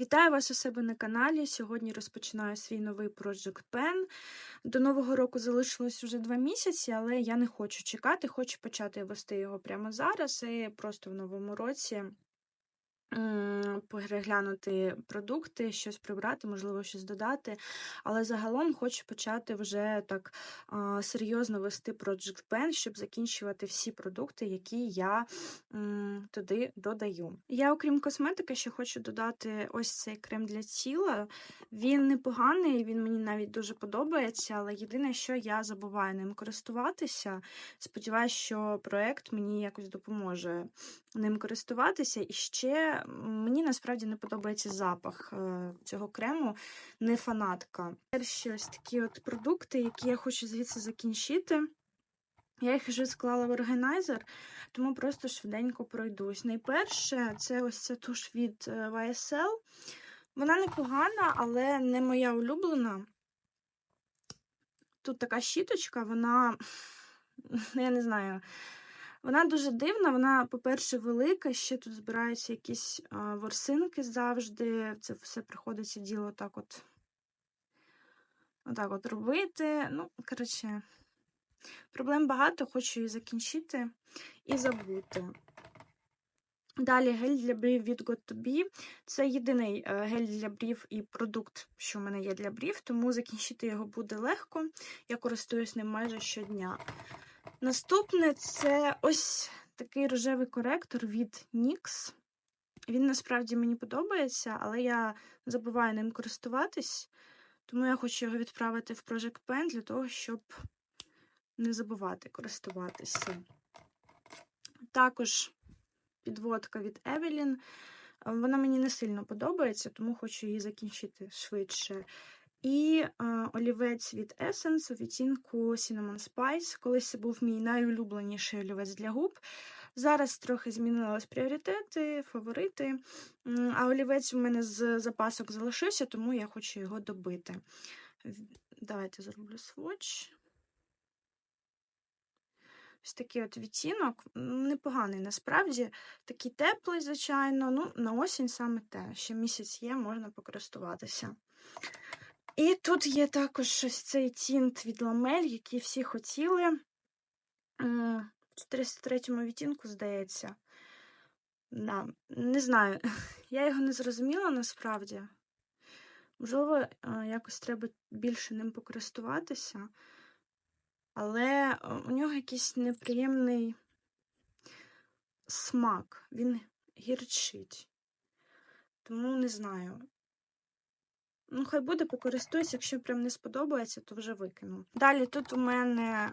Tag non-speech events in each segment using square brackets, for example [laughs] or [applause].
Вітаю вас у себе на каналі. Сьогодні розпочинаю свій новий Project Pen. До Нового року залишилось вже два місяці, але я не хочу чекати, хочу почати вести його прямо зараз і просто в новому році переглянути продукти, щось прибрати, можливо, щось додати. Але загалом хочу почати вже так серйозно вести Project Pen, щоб закінчувати всі продукти, які я туди додаю. Я, окрім косметики, ще хочу додати ось цей крем для тіла. Він непоганий, він мені навіть дуже подобається, але єдине, що я забуваю ним користуватися. Сподіваюсь, що проект мені якось допоможе ним користуватися. І ще мені насправді не подобається запах е, цього крему, не фанатка. Перші ось такі от продукти, які я хочу звідси закінчити. Я їх вже склала в органайзер, тому просто швиденько пройдусь. Найперше, це ось ця туш від е, YSL. Вона непогана, але не моя улюблена. Тут така щіточка, вона, [laughs] я не знаю, вона дуже дивна. Вона, по-перше, велика, ще тут збираються якісь а, ворсинки завжди. Це все приходиться діло так от, отак от робити. Ну, коротше, проблем багато, хочу її закінчити і забути. Далі гель для брів від Got2Be. Це єдиний е, гель для брів і продукт, що в мене є для брів, тому закінчити його буде легко. Я користуюсь ним майже щодня. Наступне це ось такий рожевий коректор від NYX. Він насправді мені подобається, але я забуваю ним користуватись, тому я хочу його відправити в Project Pen для того, щоб не забувати користуватися. Також підводка від Evelyn. Вона мені не сильно подобається, тому хочу її закінчити швидше. І е, олівець від Essence у відтінку Cinnamon Spice. Колись це був мій найулюбленіший олівець для губ. Зараз трохи змінились пріоритети, фаворити. А олівець у мене з запасок залишився, тому я хочу його добити. Давайте зроблю сводч. Ось такий от відтінок. Непоганий насправді. Такий теплий, звичайно. Ну, на осінь саме те. Ще місяць є, можна покористуватися. І тут є також ось цей тінт від ламель, який всі хотіли. В 403 відтінку, здається. Да. Не знаю, [laughs] я його не зрозуміла насправді. Можливо, е, якось треба більше ним покористуватися. Але е, у нього якийсь неприємний смак. Він гірчить. Тому не знаю. Ну, хай буде, покористуюсь, якщо прям не сподобається, то вже викину. Далі тут у мене,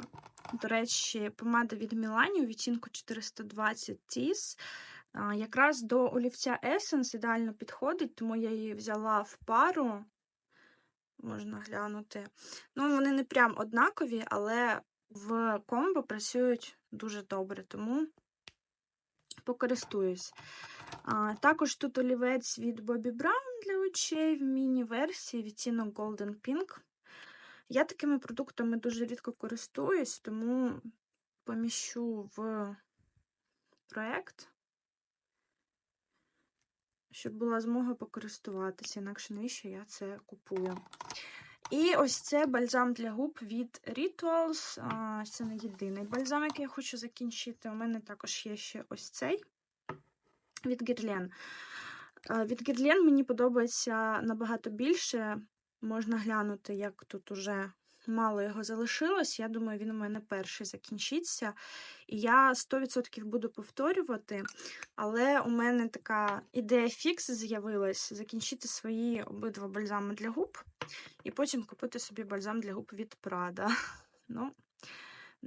до речі, помада від Мілані у відтінку 420 Tease. А, Якраз до олівця Essence ідеально підходить, тому я її взяла в пару. Можна глянути. Ну, вони не прям однакові, але в комбо працюють дуже добре, тому покористуюсь. А, також тут олівець від Bobbi Brown для очей в міні-версії відтінок Golden Pink. Я такими продуктами дуже рідко користуюсь, тому поміщу в проєкт, щоб була змога покористуватися, інакше навіщо я це купую. І ось це бальзам для губ від Rituals. Це не єдиний бальзам, який я хочу закінчити. У мене також є ще ось цей від Guerlain. А, Від Guerlain мені подобається набагато більше. Можна глянути, як тут уже мало його залишилось. Я думаю, він у мене перший закінчиться. І я 100% буду повторювати, але у мене така ідея фікс з'явилась закінчити свої обидва бальзами для губ, і потім купити собі бальзам для губ від Prada. [laughs] Ну,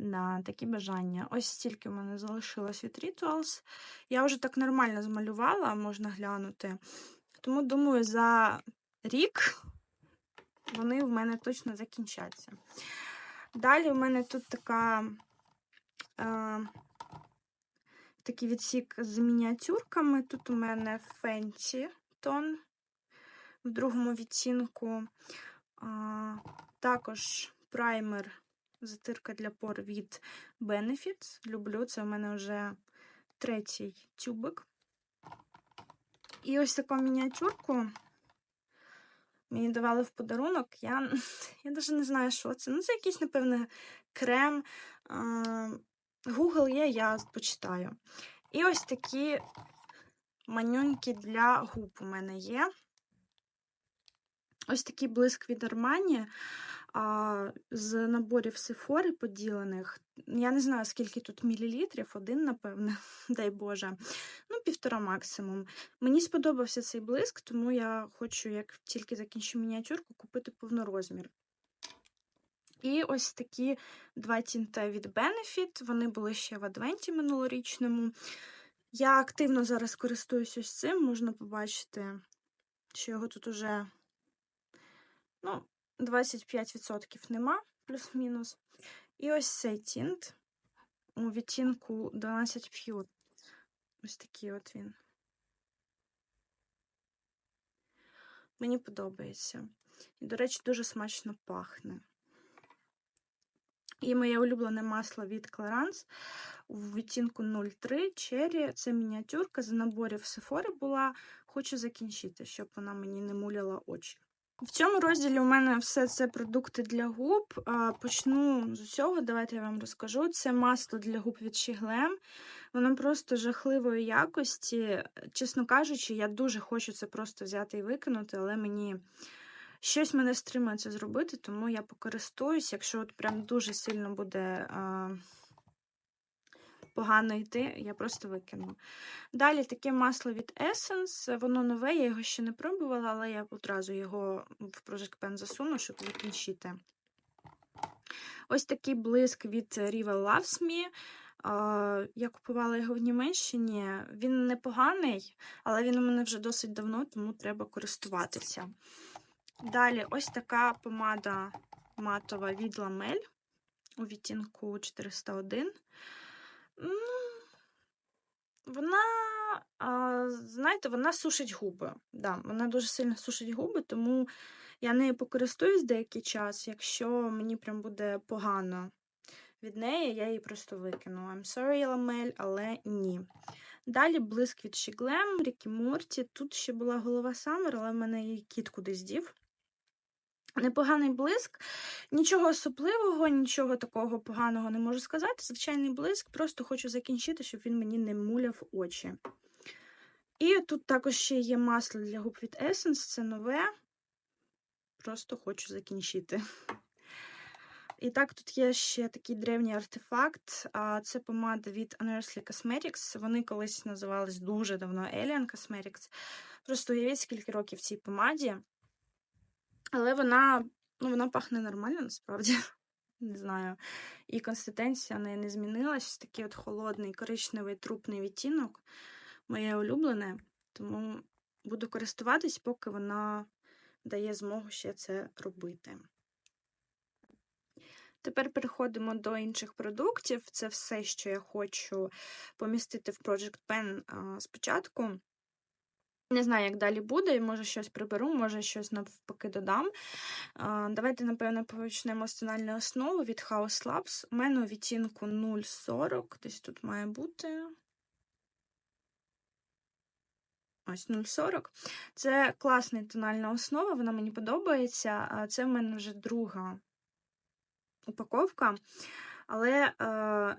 Да, такі бажання. Ось стільки в мене залишилось від Rituals. Я вже так нормально змалювала, можна глянути. Тому, думаю, за рік вони в мене точно закінчаться. Далі у мене тут така, е, такий відсік з мініатюрками. Тут у мене Fenty тон в другому відтінку. А, також праймер затирка для пор від Benefits. Люблю, це у мене вже третій тюбик. І ось таку мініатюрку Мені давали в подарунок. Я [laughs] я навіть не знаю, що це. Ну, це якийсь, напевне, крем. Google є, я почитаю. І ось такі манюньки для губ у мене є. Ось такий блиск від Armani а, з наборів сифори поділених. Я не знаю, скільки тут мілілітрів, один, напевне, [laughs] дай Боже. Ну, півтора максимум. Мені сподобався цей блиск, тому я хочу, як тільки закінчу мініатюрку, купити повнорозмір. І ось такі два тінта від Benefit. Вони були ще в адвенті минулорічному. Я активно зараз користуюсь цим, можна побачити, що його тут уже ну, 25% нема, плюс-мінус. І ось цей тінт у відтінку 12 Pure. Ось такий от він. Мені подобається. І, до речі, дуже смачно пахне. І моє улюблене масло від Clarins у відтінку 03 Cherry. Це мініатюрка з наборів Sephora була. Хочу закінчити, щоб вона мені не муляла очі. В цьому розділі у мене все це продукти для губ. Почну з усього, давайте я вам розкажу. Це масло для губ від Shiglem. Воно просто жахливої якості. Чесно кажучи, я дуже хочу це просто взяти і викинути, але мені щось мене стримує це зробити, тому я покористуюсь, якщо от прям дуже сильно буде погано йти, я просто викину. Далі таке масло від Essence, воно нове, я його ще не пробувала, але я одразу його в Project Pen засуну, щоб закінчити. Ось такий блиск від Riva Loves Me. Я купувала його в Німеччині. Він непоганий, але він у мене вже досить давно, тому треба користуватися. Далі ось така помада матова від Ламель у відтінку 401. Вона, знаєте, вона сушить губи. Да, Вона дуже сильно сушить губи, тому я нею покористуюсь деякий час. Якщо мені прям буде погано від неї, я її просто викину. I'm sorry, Ламель, але ні. Далі блиск від Shiglem, Рікі Морті. Тут ще була голова Саммер, але в мене її кіт кудись дів. Непоганий блиск, нічого особливого, нічого такого поганого не можу сказати. Звичайний блиск, просто хочу закінчити, щоб він мені не муляв очі. І тут також ще є масло для губ від Essence, це нове. Просто хочу закінчити. І так, тут є ще такий древній артефакт. Це помада від Unearthly Cosmetics. Вони колись називались дуже давно Alien Cosmetics. Просто уявіть, скільки років цій помаді. Але вона ну, вона пахне нормально, насправді. [laughs] Не знаю. І консистенція неї не змінилась. Такий от холодний, коричневий трупний відтінок. Моє улюблене. Тому буду користуватись, поки вона дає змогу ще це робити. Тепер переходимо до інших продуктів. Це все, що я хочу помістити в Project Pen спочатку. Не знаю, як далі буде, може щось приберу, може щось навпаки додам. Давайте, напевно, почнемо з тональної основи від House Labs. У мене у відтінку 0,40, десь тут має бути. Ось 0,40. Це класна тональна основа, вона мені подобається. Це в мене вже друга упаковка. Але е,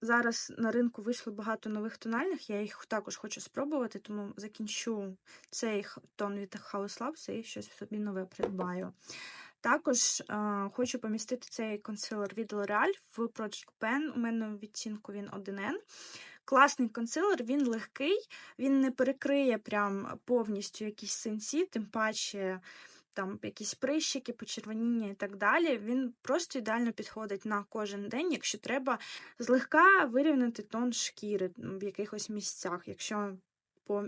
Зараз на ринку вийшло багато нових тональних, я їх також хочу спробувати, тому закінчу цей тон від House Labs і щось собі нове придбаю. Також е, хочу помістити цей консилер від L'Oreal в Project Pen. У мене в відтінку він 1N. Класний консилер, він легкий, він не перекриє прям повністю якісь синці, тим паче там якісь прищики, почервоніння і так далі. Він просто ідеально підходить на кожен день, якщо треба злегка вирівняти тон шкіри в якихось місцях, якщо по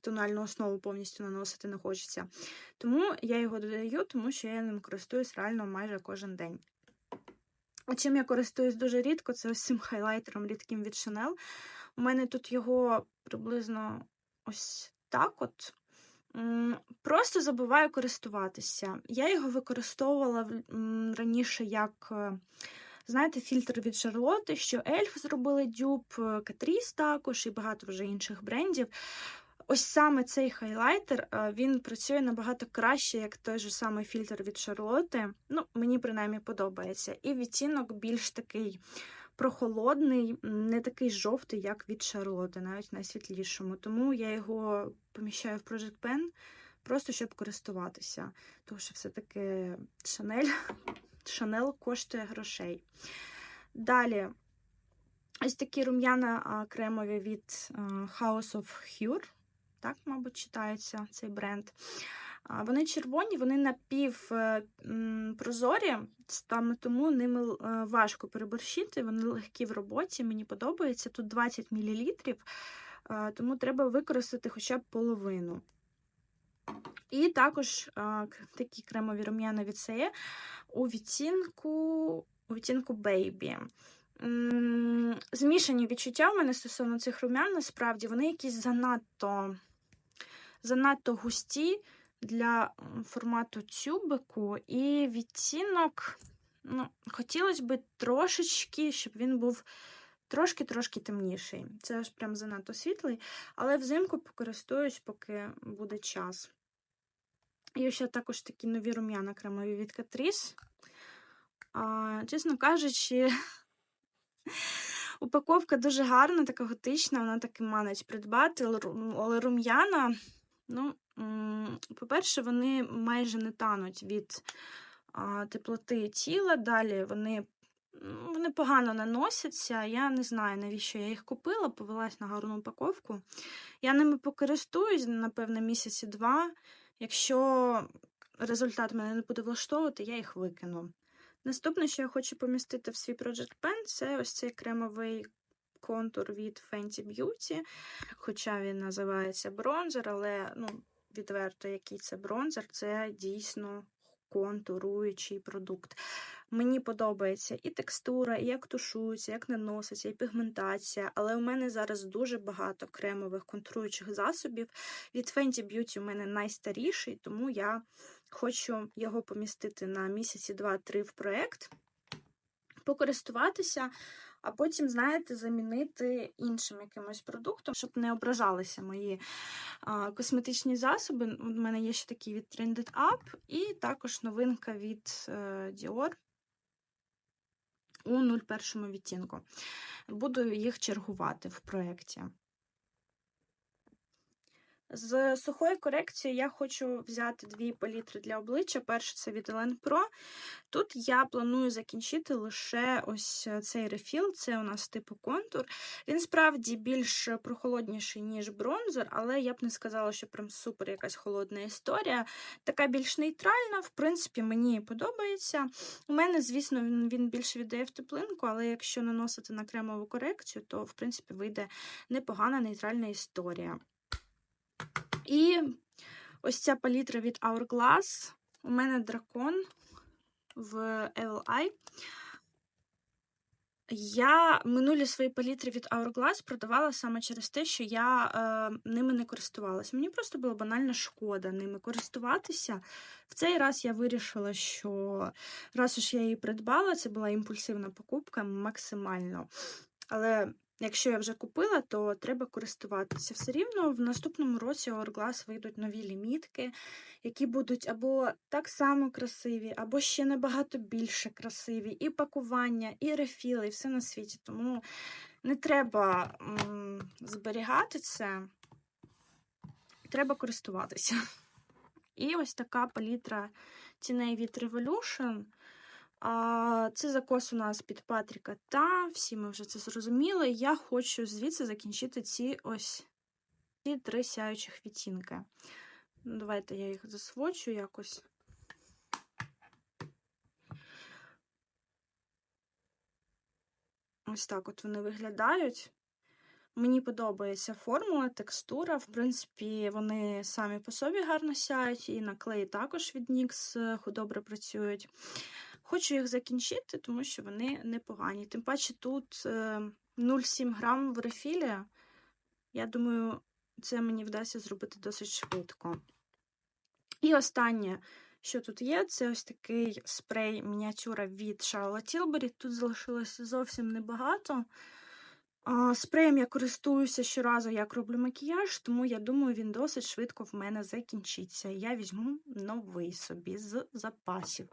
тональну основу повністю наносити не хочеться. Тому я його додаю, тому що я ним користуюсь реально майже кожен день. Чим я користуюсь дуже рідко, це ось цим хайлайтером рідким від Chanel. У мене тут його приблизно ось так от. Просто забуваю користуватися. Я його використовувала раніше як, е, знаєте, фільтр від Шарлоти, що Ельф зробили дюб, Катріс також і багато вже інших брендів. ось саме цей хайлайтер е, він працює набагато краще, як той же самий фільтр від Шарлоти. Ну, мені принаймні подобається. І відтінок більш такий прохолодний, не такий жовтий, як від Шарлоти, навіть найсвітлішому. Тому я його поміщаю в Project Pen, просто щоб користуватися. Тому що все-таки Шанель, Шанел [laughs] коштує грошей. Далі. Ось такі рум'яна кремові від House of Hure. Так, мабуть, читається цей бренд. Вони червоні, вони напівпрозорі, саме тому ними важко переборщити, вони легкі в роботі, мені подобається. Тут 20 мл, тому треба використати хоча б половину. І також такі кремові рум'яна від Сеє у відтінку, у відтінку Baby. Змішані відчуття в мене стосовно цих рум'ян, насправді, вони якісь занадто занадто густі для формату тюбику, і відтінок, ну, хотілося б трошечки, щоб він був трошки-трошки темніший. Це аж прям занадто світлий, але взимку покористуюсь, поки буде час. І ще також такі нові рум'яна кремові від Catrice. А, Чесно кажучи, [laughs] упаковка дуже гарна, така готична, вона таки манить придбати, але рум'яна, ну, по-перше, вони майже не тануть від теплоти тіла. Далі вони вони погано наносяться. Я не знаю, навіщо я їх купила, повелась на гарну упаковку. Я ними покористуюсь, напевно, місяці два. Якщо результат мене не буде влаштовувати, я їх викину. Наступне, що я хочу помістити в свій Project Pen, це ось цей кремовий контур від Fenty Beauty. Хоча він називається бронзер, але ну, відверто, який це бронзер, це дійсно контуруючий продукт. Мені подобається і текстура, і як тушується, як наноситься, і пігментація. Але у мене зараз дуже багато кремових контуруючих засобів. Від Fenty Beauty у мене найстаріший, тому я хочу його помістити на місяці 2-3 в проєкт, покористуватися а потім, знаєте, замінити іншим якимось продуктом, щоб не ображалися мої а, косметичні засоби. У мене є ще такі від Trended Up, і також новинка від е, Dior у 01 відтінку. Буду їх чергувати в проєкті. З сухої корекції я хочу взяти дві палітри для обличчя. Перше це від Elen Pro. Тут я планую закінчити лише ось цей рефіл, це у нас типу контур. Він справді більш прохолодніший, ніж бронзер, але я б не сказала, що прям супер якась холодна історія. Така більш нейтральна, в принципі, мені подобається. У мене, звісно, він він більше віддає в теплинку, але якщо наносити на кремову корекцію, то в принципі вийде непогана нейтральна історія. І ось ця палітра від Hourglass. У мене дракон в LI. Я минулі свої палітри від Hourglass продавала саме через те, що я е, ними не користувалася. Мені просто було банально шкода ними користуватися. В цей раз я вирішила, що раз уж я її придбала, це була імпульсивна покупка максимально. Але Якщо я вже купила, то треба користуватися. Все рівно в наступному році у Hourglass вийдуть нові лімітки, які будуть або так само красиві, або ще набагато більше красиві. І пакування, і рефіли, і все на світі. Тому не треба м зберігати це, треба користуватися. І ось така палітра тіней від Revolution. А, Це закос у нас під Патріка та, всі ми вже це зрозуміли. Я хочу звідси закінчити ці ось ці три сяючих відтінки. Ну, Давайте я їх засвочу якось. Ось так от вони виглядають. Мені подобається формула, текстура. В принципі, вони самі по собі гарно сяють, і на клеї також від NYX е, добре працюють. Хочу їх закінчити, тому що вони непогані. Тим паче тут 0,7 е, грам в рефілі. Я думаю, це мені вдасться зробити досить швидко. І останнє, що тут є, це ось такий спрей мініатюра від Charlotte Tilbury. Тут залишилося зовсім небагато. Спреєм я користуюся щоразу, як роблю макіяж, тому я думаю, він досить швидко в мене закінчиться. Я візьму новий собі з запасів.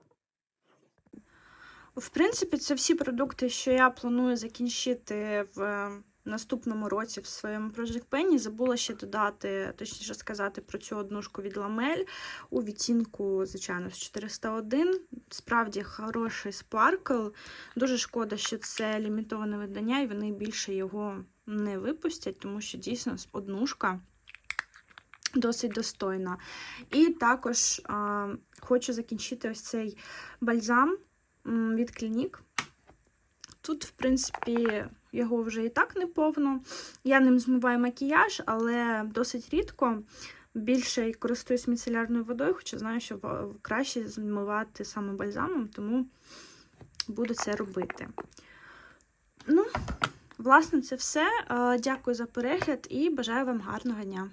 В принципі, це всі продукти, що я планую закінчити в е, наступному році в своєму Project Penny. Забула ще додати, точніше сказати, про цю однушку від Ламель у відтінку, звичайно, з 401. Справді хороший спаркл. Дуже шкода, що це лімітоване видання, і вони більше його не випустять, тому що дійсно однушка досить достойна. І також а, хочу закінчити ось цей бальзам від Клінік. Тут, в принципі, його вже і так не повно. Я ним змиваю макіяж, але досить рідко. Більше користуюсь міцелярною водою, хоча знаю, що краще змивати саме бальзамом, тому буду це робити. Ну, власне, це все. Е, Дякую за перегляд і бажаю вам гарного дня.